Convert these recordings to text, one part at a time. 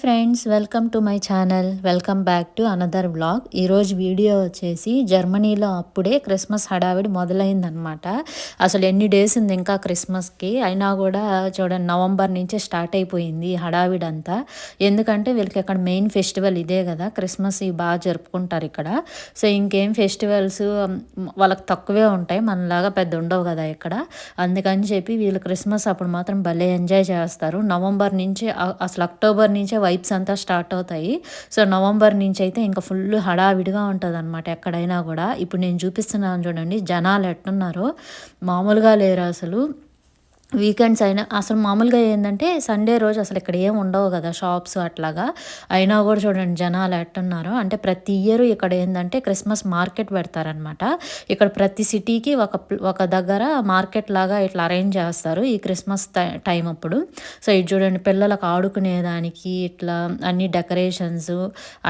Friends welcome to my channel. Welcome back to another blog ఈరోజు video వచ్చేసి జర్మనీలో అప్పుడే క్రిస్మస్ హడావిడి మొదలైందనమాట అసలు ఎన్ని డేస్ ఉంది ఇంకా క్రిస్మస్కి? అయినా కూడా చూడండి నవంబర్ నుంచే స్టార్ట్ అయిపోయింది హడావిడి అంతా ఎందుకంటే వీళ్ళకి అక్కడ మెయిన్ ఫెస్టివల్ ఇదే కదా క్రిస్మస్ ఇవి బాగా జరుపుకుంటారు ఇక్కడ. సో ఇంకేం ఫెస్టివల్స్ వాళ్ళకి తక్కువే ఉంటాయి మనలాగా పెద్ద ఉండవు కదా ఇక్కడ. అందుకని చెప్పి వీళ్ళు క్రిస్మస్ అప్పుడు మాత్రం భలే ఎంజాయ్ చేస్తారు. నవంబర్ నుంచి అసలు అక్టోబర్ నుంచే వైబ్స్ అంతా స్టార్ట్ అవుతాయి. సో నవంబర్ నుంచి అయితే ఇంకా ఫుల్ హడావిడిగా ఉంటుంది అనమాట ఎక్కడైనా కూడా. ఇప్పుడు నేను చూపిస్తున్నాను చూడండి జనాలు ఎట్టున్నారో మామూలుగా లేరు అసలు. వీకెండ్స్ అయినా అసలు మామూలుగా ఏంటంటే సండే రోజు అసలు ఇక్కడ ఏం ఉండవు కదా షాప్స్ అట్లాగా. అయినా కూడా చూడండి జనాలు ఎట్టున్నారు. అంటే ప్రతి ఇయర్ ఇక్కడ ఏంటంటే క్రిస్మస్ మార్కెట్ పెడతారనమాట ఇక్కడ ప్రతి సిటీకి ఒక ఒక దగ్గర మార్కెట్ లాగా ఇట్లా అరేంజ్ చేస్తారు ఈ క్రిస్మస్ టైం అప్పుడు. సో ఇది చూడండి పిల్లలకు ఆడుకునేదానికి ఇట్లా అన్ని డెకరేషన్స్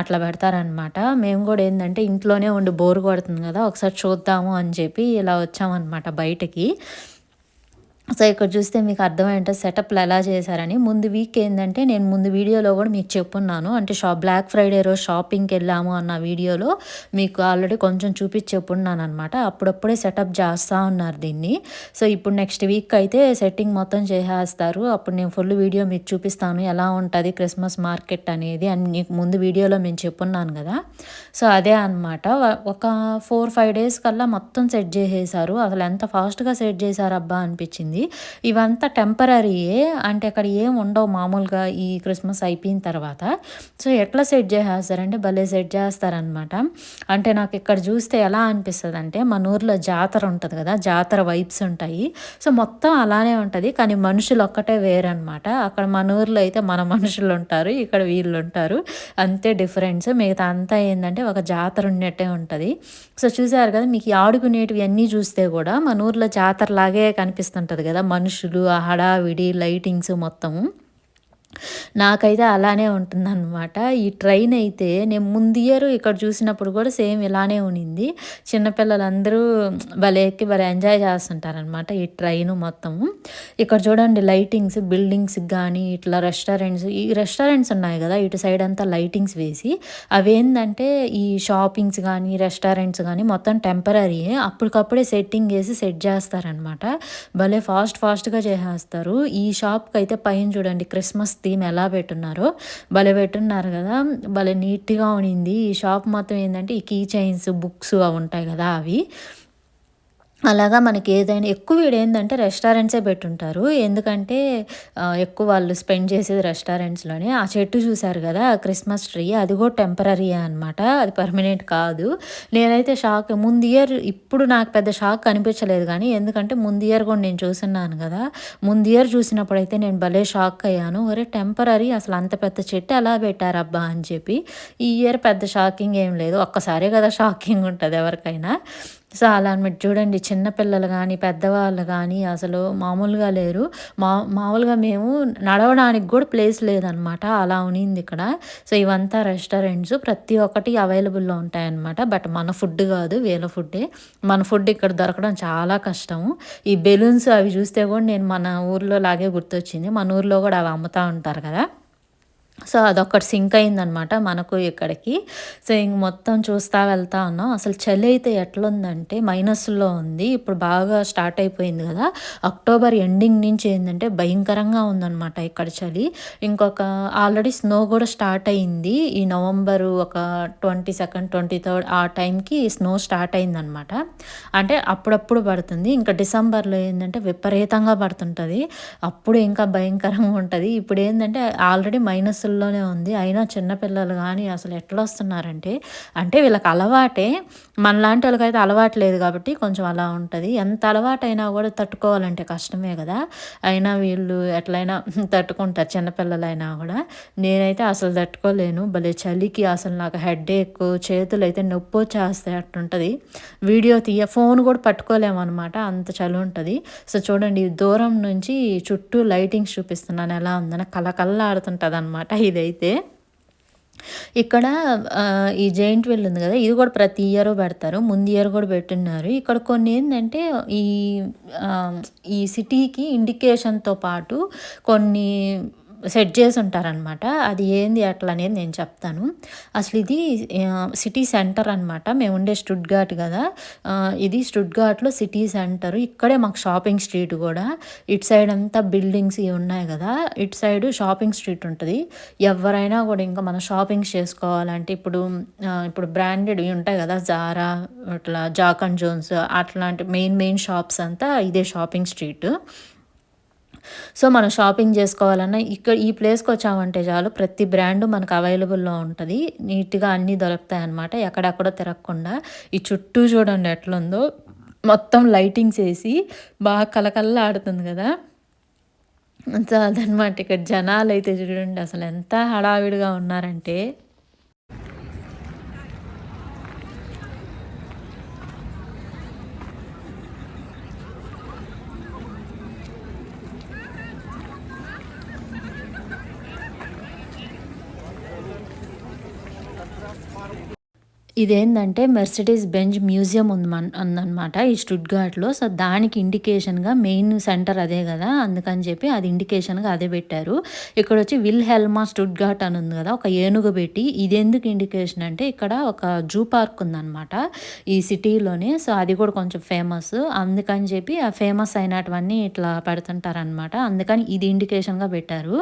అట్లా పెడతారనమాట మేము కూడా ఏంటంటే ఇంట్లోనే ఉండి బోర్ కొడుతుంది కదా ఒకసారి చూద్దాము అని చెప్పి ఇలా వచ్చామన్నమాట బయటకి. సో ఇక్కడ చూస్తే మీకు అర్థమైంటే సెటప్లు ఎలా చేశారని. ముందు వీక్ ఏంటంటే నేను ముందు వీడియోలో కూడా మీకు చెప్పున్నాను. అంటే షాప్ బ్లాక్ ఫ్రైడే రోజు షాపింగ్కి వెళ్ళాము అన్న వీడియోలో మీకు ఆల్రెడీ కొంచెం చూపించి చెప్పున్నాను అనమాట అప్పుడప్పుడే సెటప్ చేస్తూ ఉన్నారు దీన్ని. సో ఇప్పుడు నెక్స్ట్ వీక్ అయితే సెట్టింగ్ మొత్తం చేసేస్తారు. అప్పుడు నేను ఫుల్ వీడియో మీకు చూపిస్తాను. ఎలా ఉంటుంది క్రిస్మస్ మార్కెట్ అనేది అని మీకు ముందు వీడియోలో మేము చెప్పున్నాను కదా. సో అదే అనమాట ఒక ఫోర్ ఫైవ్ డేస్ కల్లా మొత్తం సెట్ చేసేసారు. అసలు ఎంత ఫాస్ట్గా సెట్ చేశారబ్బా అనిపించింది. ఉంటుంది ఇవంతా టెంపరీయే అంటే అక్కడ ఏం ఉండవు మామూలుగా ఈ క్రిస్మస్ అయిపోయిన తర్వాత. సో ఎట్లా సెట్ చేసేస్తారంటే భలే సెట్ చేస్తారనమాట అంటే నాకు ఇక్కడ చూస్తే ఎలా అనిపిస్తుంది అంటే మన ఊర్లో జాతర ఉంటుంది కదా జాతర వైబ్స్ ఉంటాయి. సో మొత్తం అలానే ఉంటుంది కానీ మనుషులు ఒక్కటే వేరనమాట అక్కడ మన ఊర్లో అయితే మన మనుషులు ఉంటారు ఇక్కడ వీళ్ళు ఉంటారు. అంతే డిఫరెన్స్. మిగతా అంతా ఏంటంటే ఒక జాతర ఉన్నట్టే ఉంటుంది. సో చూసారు కదా మీకు ఆడుకునేటివి అన్నీ చూస్తే కూడా మన ఊర్లో జాతర లాగే కనిపిస్తుంటుంది కదా. మనుషులు ఆ హడావిడి లైటింగ్స్ మొత్తము. నాకైతే అలానే ఉంటుందన్నమాట. ఈ ట్రైన్ అయితే నేను ముందు ఇయర్ ఇక్కడ చూసినప్పుడు కూడా సేమ్ ఇలానే ఉనింది. చిన్నపిల్లలందరూ భలే ఎక్కి భలే ఎంజాయ్ చేస్తుంటారనమాట ఈ ట్రైన్ మొత్తము ఇక్కడ చూడండి లైటింగ్స్ బిల్డింగ్స్ కానీ ఇట్లా రెస్టారెంట్స్ ఈ రెస్టారెంట్స్ ఉన్నాయి కదా ఇటు సైడ్ అంతా లైటింగ్స్ వేసి అవేంటంటే ఈ షాపింగ్స్ కానీ రెస్టారెంట్స్ కానీ మొత్తం టెంపరీ అప్పటికప్పుడే సెట్టింగ్ వేసి సెట్ చేస్తారనమాట భలే ఫాస్ట్ ఫాస్ట్గా చేసేస్తారు. ఈ షాప్కి అయితే పైన చూడండి క్రిస్మస్ థీమ్ ఎలా పెట్టున్నారో భలే పెట్టున్నారు కదా భలే నీట్గా ఉనింది. ఈ షాప్ మొత్తం ఏంటంటే ఈ కీ చైన్స్ బుక్స్ అవి ఉంటాయి కదా అవి. అలాగా మనకి ఏదైనా ఎక్కువ వీడు ఏంటంటే రెస్టారెంట్సే పెట్టుంటారు. ఎందుకంటే ఎక్కువ వాళ్ళు స్పెండ్ చేసేది రెస్టారెంట్స్లోనే ఆ చెట్టు చూశారు కదా క్రిస్మస్ ట్రీ అది కూడా టెంపరీ అనమాట అది పర్మనెంట్ కాదు. నేనైతే షాక్ ముందు ఇయర్ ఇప్పుడు నాకు పెద్ద షాక్ అనిపించలేదు కానీ ఎందుకంటే ముందు ఇయర్ కూడా నేను చూసున్నాను కదా. ముందు ఇయర్ చూసినప్పుడు అయితే నేను భలే షాక్ అయ్యాను. ఒరే టెంపరీ అసలు అంత పెద్ద చెట్టు ఎలా పెట్టారబ్బా? అని చెప్పి ఈ ఇయర్ పెద్ద షాకింగ్ ఏం లేదు. ఒక్కసారే కదా షాకింగ్ ఉంటుంది ఎవరికైనా. సో అలా అనమాట చూడండి చిన్నపిల్లలు కానీ పెద్దవాళ్ళు కానీ అసలు మామూలుగా లేరు. మా మామూలుగా మేము నడవడానికి కూడా ప్లేస్ లేదనమాట. అలా ఉనింది ఇక్కడ. సో ఇవంతా రెస్టారెంట్స్. ప్రతి ఒక్కటి అవైలబుల్లో ఉంటాయన్నమాట. బట్ మన ఫుడ్ కాదు వేల ఫుడ్డే మన ఫుడ్ ఇక్కడ దొరకడం చాలా కష్టము ఈ బెలూన్స్ అవి చూస్తే కూడా నేను మన ఊర్లో లాగే గుర్తొచ్చింది. మన ఊర్లో కూడా అవి అమ్ముతూ ఉంటారు కదా. సో అదొక్కటి సింక్ అయిందనమాట మనకు ఇక్కడికి. సో ఇంక మొత్తం చూస్తా వెళ్తా ఉన్నాం. అసలు చలి అయితే ఎట్లుందంటే మైనస్లో ఉంది. ఇప్పుడు బాగా స్టార్ట్ అయిపోయింది కదా. అక్టోబర్ ఎండింగ్ నుంచి ఏంటంటే భయంకరంగా ఉందన్నమాట ఇక్కడ చలి. ఇంకొక ఆల్రెడీ స్నో కూడా స్టార్ట్ అయింది. ఈ నవంబర్ ఒక ట్వంటీ సెకండ్ ట్వంటీ థర్డ్ ఆ టైంకి స్నో స్టార్ట్ అయిందనమాట. అంటే అప్పుడప్పుడు పడుతుంది. ఇంకా డిసెంబర్లో ఏంటంటే విపరీతంగా పడుతుంటుంది. అప్పుడు ఇంకా భయంకరంగా ఉంటుంది. ఇప్పుడు ఏంటంటే ఆల్రెడీ మైనస్ రోజుల్లోనే ఉంది. అయినా చిన్నపిల్లలు కానీ అసలు ఎట్లా వస్తున్నారంటే అంటే వీళ్ళకి అలవాటే మనలాంటి వాళ్ళకైతే అలవాటు లేదు కాబట్టి కొంచెం అలా ఉంటుంది. ఎంత అలవాటైనా కూడా తట్టుకోవాలంటే కష్టమే కదా. అయినా వీళ్ళు ఎట్లయినా తట్టుకుంటారు చిన్నపిల్లలైనా కూడా. నేనైతే అసలు తట్టుకోలేను. భలే చలికి అసలు నాకు హెడ్ ఏక్ చేతులు అయితే నొప్పి వచ్చేస్తే అట్టుంటుంది వీడియో తీయ ఫోన్ కూడా పట్టుకోలేము అనమాట అంత చలి ఉంటుంది. సో చూడండి దూరం నుంచి చుట్టూ లైటింగ్స్ చూపిస్తున్నాను. ఎలా ఉందని కలకల్లాడుతుంటుంది అనమాట ఇదైతే. ఇక్కడ ఈ జైంట్ వెల్ ఉంది కదా ఇది కూడా ప్రతి ఇయర్ పెడతారు ముందు ఇయర్ కూడా పెట్టున్నారు ఇక్కడ కొన్ని ఏంటంటే ఈ ఈ సిటీకి ఇండికేషన్తో పాటు కొన్ని సెట్ చేసి ఉంటారనమాట అది ఏంది అట్లా అనేది నేను చెప్తాను. అసలు ఇది సిటీ సెంటర్ అనమాట మేము ఉండే స్టుడ్ఘాట్ కదా. ఇది స్టుడ్ఘాట్లో సిటీ సెంటర్. ఇక్కడే మాకు షాపింగ్ స్ట్రీట్ కూడా. ఇటు సైడ్ అంతా బిల్డింగ్స్ ఇవి ఉన్నాయి కదా. ఇటు సైడ్ షాపింగ్ స్ట్రీట్ ఉంటుంది. ఎవరైనా కూడా ఇంకా మనం షాపింగ్ చేసుకోవాలంటే ఇప్పుడు ఇప్పుడు బ్రాండెడ్ ఉంటాయి కదా. జారా అట్లా జాక్ అండ్ జోన్స్ అట్లాంటి మెయిన్ మెయిన్ షాప్స్ అంతా ఇదే షాపింగ్ స్ట్రీట్. సో మనం షాపింగ్ చేసుకోవాలన్నా ఇక్కడ ఈ ప్లేస్కి వచ్చామంటే చాలు ప్రతి బ్రాండ్ మనకు అవైలబుల్లో ఉంటుంది. నీట్గా అన్నీ దొరుకుతాయి అనమాట ఎక్కడెక్కడో తిరగకుండా ఈ చుట్టూ చూడండి ఎట్లుందో. మొత్తం లైటింగ్స్ వేసి బాగా కలకల్లా ఆడుతుంది కదా. సో అదనమాట ఇక్కడ జనాలు అయితే చూడండి అసలు ఎంత హడావిడిగా ఉన్నారంటే. ఇదేంటంటే మెర్సిడీస్ బెంజ్ మ్యూజియం ఉంది ఉందన్నమాట ఈ స్టుడ్గార్ట్లో సో దానికి ఇండికేషన్గా మెయిన్ సెంటర్ అదే కదా. అందుకని చెప్పి అది ఇండికేషన్గా అదే పెట్టారు. ఇక్కడ వచ్చి విల్ హెల్మా స్టుడ్గార్ట్ అని ఉంది కదా ఒక ఏనుగు పెట్టి. ఇది ఎందుకు ఇండికేషన్ అంటే ఇక్కడ ఒక జూ పార్క్ ఉందన్నమాట ఈ సిటీలోనే. సో అది కూడా కొంచెం ఫేమస్ అందుకని చెప్పి ఆ ఫేమస్ అయినటువన్నీ ఇట్లా పెడుతుంటారనమాట అందుకని ఇది ఇండికేషన్గా పెట్టారు.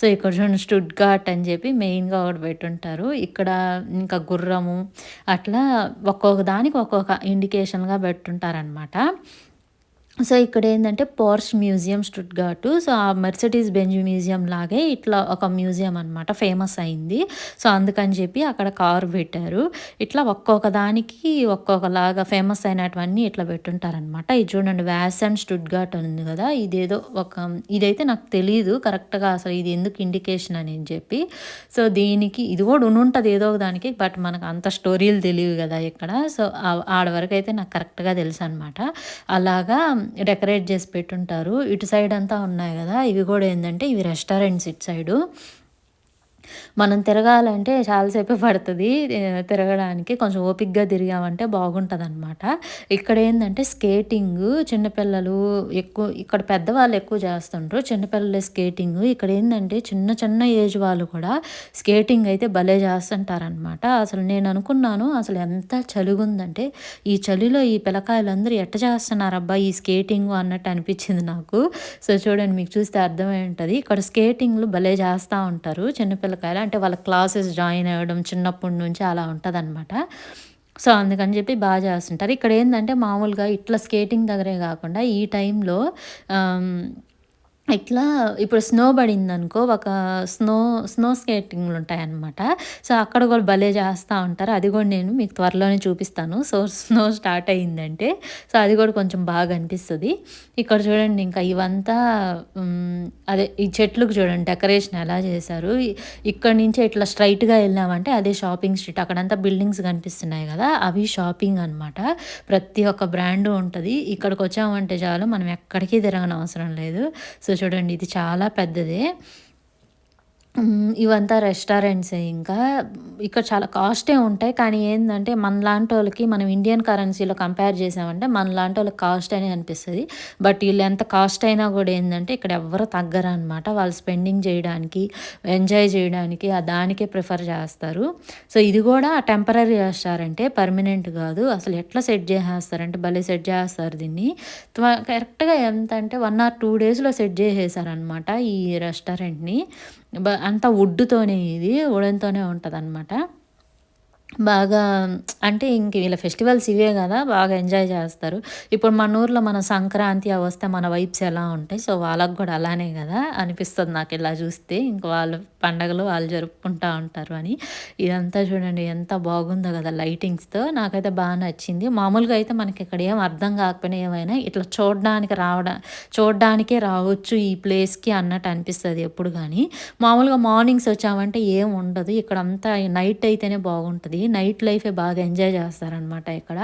సో ఇక్కడ చూడండి స్టుడ్గార్ట్ అని చెప్పి మెయిన్గా ఒకటి పెట్టుంటారు. ఇక్కడ ఇంకా గుర్రము అట్లా ఒక్కొక్క దానికి ఒక్కొక్క ఇండికేషన్గా పెట్టుంటారనమాట సో ఇక్కడ ఏంటంటే పోర్స్ మ్యూజియం స్టుట్గాటు సో ఆ మెర్సిడీస్ బెంజ్ మ్యూజియం లాగే ఇట్లా ఒక మ్యూజియం అనమాట ఫేమస్ అయింది. సో అందుకని చెప్పి అక్కడ కారు పెట్టారు. ఇట్లా ఒక్కొక్క దానికి ఒక్కొక్కలాగా ఫేమస్ అయినటువన్నీ ఇట్లా పెట్టుంటారనమాట ఇది చూడండి వ్యాస్ అండ్ స్టుడ్గాట్ ఉంది కదా ఇదేదో ఒక ఇదైతే నాకు తెలియదు కరెక్ట్గా అసలు ఇది ఎందుకు ఇండికేషన్ అని చెప్పి. సో దీనికి ఇది కూడా ఉంటుంది ఏదో ఒక దానికి బట్ మనకు అంత స్టోరీలు తెలియవు కదా ఇక్కడ. సో ఆడ వరకు అయితే నాకు కరెక్ట్గా తెలుసు అనమాట అలాగా డెకరేట్ చేసి పెట్టుంటారు. ఇటు సైడ్ అంతా ఉన్నాయి కదా. ఇవి కూడా ఏంటంటే ఇవి రెస్టారెంట్స్ ఇటు సైడు. మనం తిరగాలంటే చాలాసేపు పడుతుంది తిరగడానికి. కొంచెం ఓపిక్గా తిరిగామంటే బాగుంటుంది అనమాట ఇక్కడ ఏంటంటే స్కేటింగ్ చిన్నపిల్లలు ఎక్కువ ఇక్కడ పెద్దవాళ్ళు ఎక్కువ చేస్తుంటారు చిన్నపిల్లల స్కేటింగ్. ఇక్కడ ఏంటంటే చిన్న చిన్న ఏజ్ వాళ్ళు కూడా స్కేటింగ్ అయితే భలే చేస్తుంటారనమాట అసలు నేను అనుకున్నాను అసలు ఎంత చలిగుందంటే ఈ చలిలో ఈ పిల్లకాయలందరూ ఎట్ట చేస్తున్నారు అబ్బా ఈ స్కేటింగ్ అన్నట్టు అనిపించింది నాకు. సో చూడండి మీకు చూస్తే అర్థమై ఉంటుంది. ఇక్కడ స్కేటింగ్లు భలే చేస్తూ ఉంటారు. చిన్నపిల్ల పిల్లకాయలు అంటే వాళ్ళ క్లాసెస్ జాయిన్ అవ్వడం చిన్నప్పటి నుంచి అలా ఉంటుంది అనమాట సో అందుకని చెప్పి బాగా చేస్తుంటారు. ఇక్కడ ఏంటంటే మామూలుగా ఇట్లా స్కేటింగ్ దగ్గరే కాకుండా ఈ టైంలో ఇట్లా ఇప్పుడు స్నో పడింది అనుకో ఒక స్నో స్నో స్కేటింగ్లు ఉంటాయన్నమాట సో అక్కడ కూడా భలే చేస్తూ ఉంటారు. అది కూడా నేను మీకు త్వరలోనే చూపిస్తాను. సో స్నో స్టార్ట్ అయ్యిందంటే. సో అది కూడా కొంచెం బాగా అనిపిస్తుంది. ఇక్కడ చూడండి ఇంకా ఇవంతా అదే ఈ చెట్లకు చూడండి డెకరేషన్ ఎలా చేశారు. ఇక్కడ నుంచి ఇట్లా స్ట్రైట్గా వెళ్ళామంటే అదే షాపింగ్ స్ట్రీట్. అక్కడంతా బిల్డింగ్స్ కనిపిస్తున్నాయి కదా అవి షాపింగ్ అనమాట ప్రతి ఒక్క బ్రాండ్ ఉంటుంది. ఇక్కడికి వచ్చామంటే చాలు మనం ఎక్కడికి తిరగని అవసరం లేదు. సో చూడండి ఇది చాలా పెద్దదే. ఇవంతా రెస్టారెంట్సే. ఇంకా ఇక్కడ చాలా కాస్టే ఉంటాయి. కానీ ఏంటంటే మనలాంటి వాళ్ళకి మనం ఇండియన్ కరెన్సీలో కంపేర్ చేసామంటే మనలాంటి వాళ్ళకి కాస్ట్ అని అనిపిస్తుంది. బట్ వీళ్ళు ఎంత కాస్ట్ అయినా కూడా ఏంటంటే ఇక్కడ ఎవ్వరు తగ్గరనమాట వాళ్ళు స్పెండింగ్ చేయడానికి ఎంజాయ్ చేయడానికి ఆ దానికే ప్రిఫర్ చేస్తారు. సో ఇది కూడా టెంపరీ రెస్టారెంటే పర్మనెంట్ కాదు. అసలు ఎట్లా సెట్ చేసేస్తారంటే భలే సెట్ చేస్తారు దీన్ని. కరెక్ట్గా ఎంత అంటే వన్ ఆర్ టూ డేస్లో సెట్ చేసేసారనమాట ఈ రెస్టారెంట్ని. అంతా వుడ్డుతోనే ఇది ఉడన్తోనే ఉంటుంది అనమాట బాగా అంటే ఇంక వీళ్ళ ఫెస్టివల్స్ ఇవే కదా బాగా ఎంజాయ్ చేస్తారు. ఇప్పుడు మన ఊర్లో మన సంక్రాంతి వస్తే మన వైబ్స్ ఎలా ఉంటాయి సో వాళ్ళకు కూడా అలానే కదా అనిపిస్తుంది నాకు ఇలా చూస్తే. ఇంక వాళ్ళు పండగలు వాళ్ళు జరుపుకుంటూ ఉంటారు అని. ఇదంతా చూడండి ఎంత బాగుందో కదా లైటింగ్స్తో. నాకైతే బాగా నచ్చింది. మామూలుగా అయితే మనకి ఇక్కడ ఏం అర్థం కాకపోయినా ఏమైనా ఇట్లా చూడడానికి రావడం చూడడానికే రావచ్చు ఈ ప్లేస్కి అన్నట్టు అనిపిస్తుంది ఎప్పుడు కానీ. మామూలుగా మార్నింగ్స్ వచ్చామంటే ఏం ఉండదు. ఇక్కడ అంతా నైట్ అయితేనే బాగుంటుంది. నైట్ లైఫే బాగా ఎంజాయ్ చేస్తారనమాట ఇక్కడ.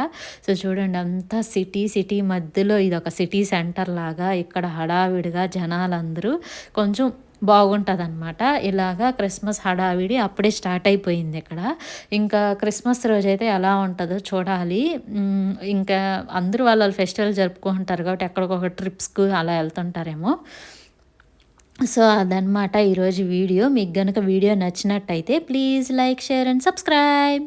సో చూడండి అంతా సిటీ సిటీ మధ్యలో ఇది ఒక సిటీ సెంటర్ లాగా ఇక్కడ హడావిడిగా జనాలందరూ కొంచెం బాగుంటుంది అనమాట ఇలాగా క్రిస్మస్ హడావిడి అప్పుడే స్టార్ట్ అయిపోయింది ఇక్కడ. ఇంకా క్రిస్మస్ రోజు అయితే ఎలా ఉంటుందో చూడాలి. ఇంకా అందరూ వాళ్ళ ఫెస్టివల్ జరుపుకుంటారు కాబట్టి ఎక్కడికొక ట్రిప్స్కు అలా వెళ్తుంటారేమో. సో అదనమాట ఈరోజు వీడియో. మీకు గనుక వీడియో నచ్చినట్టయితే please like share and subscribe.